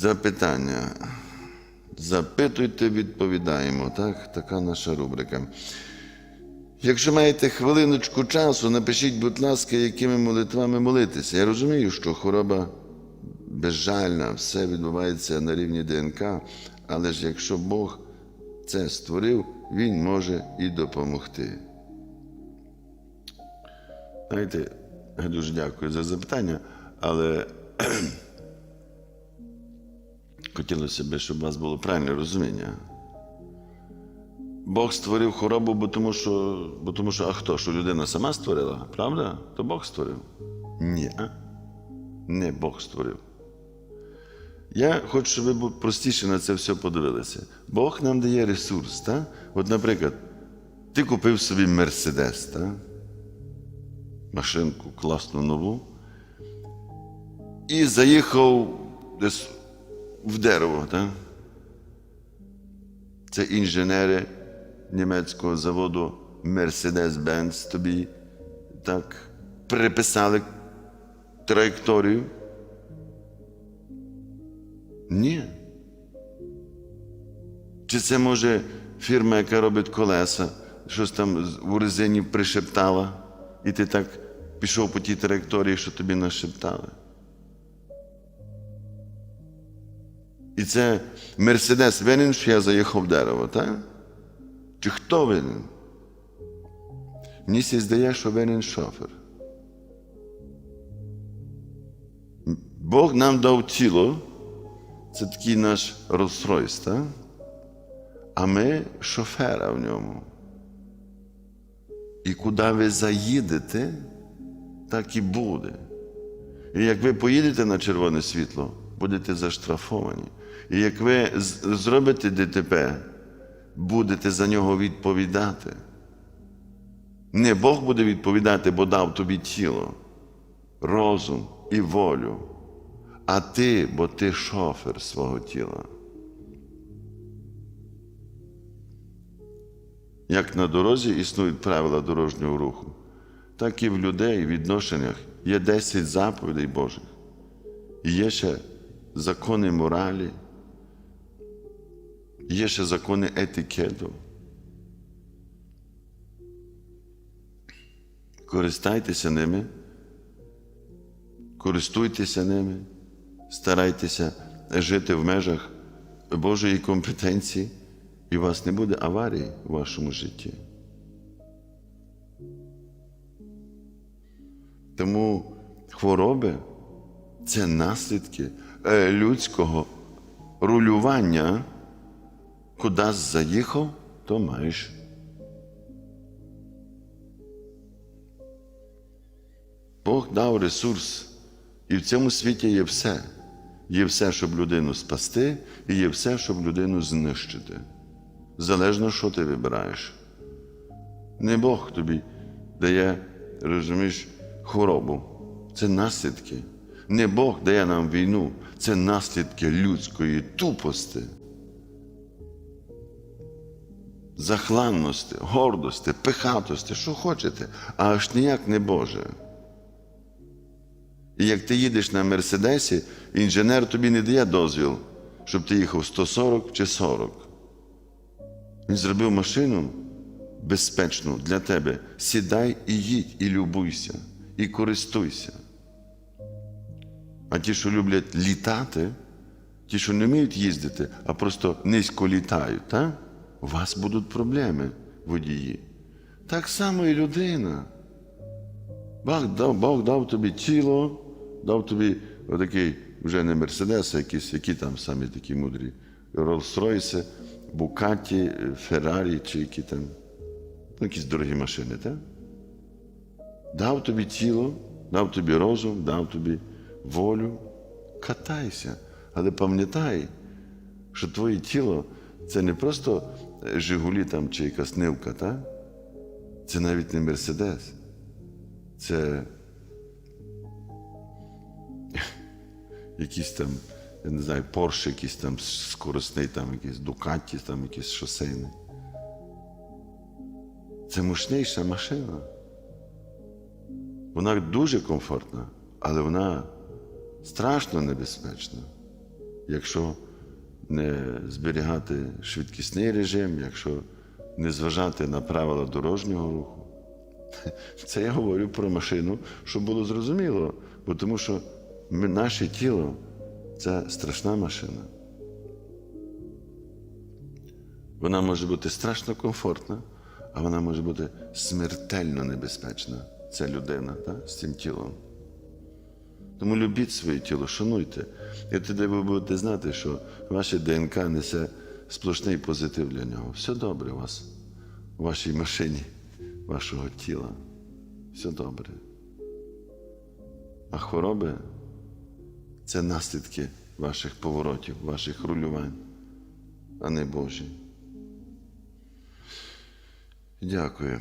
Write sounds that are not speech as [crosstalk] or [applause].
Запитання. Запитуйте, відповідаємо. Так, така наша рубрика. Якщо маєте хвилиночку часу, напишіть, будь ласка, якими молитвами молитися. Я розумію, що хвороба безжальна, все відбувається на рівні ДНК, але ж якщо Бог це створив, Він може і допомогти. Знаєте, я дуже дякую за запитання, але хотілося б, щоб у вас було правильне розуміння. Бог створив хворобу, бо тому що, бо тому що а хто? Що людина сама створила, правда? То Бог створив? Ні. Не Бог створив. Я хочу, щоб ви простіше на це все подивилися. Бог нам дає ресурс. Так? От, наприклад, ти купив собі Мерседес, так? машинку класну нову, і заїхав десь в дерево. Так? Це інженери німецького заводу Mercedes-Benz тобі так приписали траєкторію. Ні. Чи це може фірма, яка робить колеса, щось там у резині пришептала, і ти так пішов по тій траєкторії, що тобі нашептали? І це Мерседес винен, що я заїхав в дерево, так? Чи хто винен? Мені сі здає, що винен шофер. Бог нам дав тіло, це такий наш так? а ми шофера в ньому. І куди ви заїдете, так і буде. І як ви поїдете на червоне світло, будете заштрафовані. І як ви зробите ДТП, будете за нього відповідати. Не Бог буде відповідати, бо дав тобі тіло, розум і волю, а ти, бо ти шофер свого тіла. Як на дорозі існують правила дорожнього руху, так і в людей в відношеннях є 10 заповідей Божих. І є ще закони моралі, є ще закони етикету. Користайтеся ними, користуйтеся ними, старайтеся жити в межах Божої компетенції, і у вас не буде аварій у вашому житті. Тому хвороби це наслідки людського рулювання. Куди заїхав, то маєш. Бог дав ресурс, і в цьому світі є все. Є все, щоб людину спасти, і є все, щоб людину знищити. Залежно, що ти вибираєш. Не Бог тобі дає, розумієш, хворобу. Це наслідки. Не Бог дає нам війну, це наслідки людської тупости, захланності, гордості, пихатості, що хочете, а аж ніяк не Боже. І як ти їдеш на Мерседесі, інженер тобі не дає дозвіл, щоб ти їхав 140 чи 40. Він зробив машину безпечну для тебе. Сідай і їдь, і любуйся, і користуйся. А ті, що люблять літати, ті, що не вміють їздити, а просто низько літають, так? у вас будуть проблеми, водії. Так само і людина. Бог дав, Бог дав тобі тіло, дав тобі отакий, вже не Мерседес, а якісь, які там самі такі мудрі, Роллс-Ройси, Букаті, Феррарі чи які там, ну, якісь дорогі машини, так? Дав тобі тіло, дав тобі розум, дав тобі волю. Катайся, але пам'ятай, що твоє тіло це не просто Жигулі там чи якась нивка, так? це навіть не Мерседес. Це [laughs] якийсь там, я не знаю, Порш, якийсь там скоростний, там якийсь Дукаті, там якийсь шосейний. Це мощніша машина. Вона дуже комфортна, але вона страшно небезпечна. якщо не зберігати швидкісний режим, якщо не зважати на правила дорожнього руху. [laughs] Це я говорю про машину, щоб було зрозуміло, бо тому що ми, наше тіло це страшна машина. Вона може бути страшно комфортна, а вона може бути смертельно небезпечна. Ця людина та, з цим тілом. Тому любіть своє тіло, шануйте. І тоді ви будете знати, що ваше ДНК несе сплошний позитив для нього. Все добре у вас, у вашій машині, вашого тіла. Все добре. А хвороби це наслідки ваших поворотів, ваших рулювань, а не Божі. Дякую.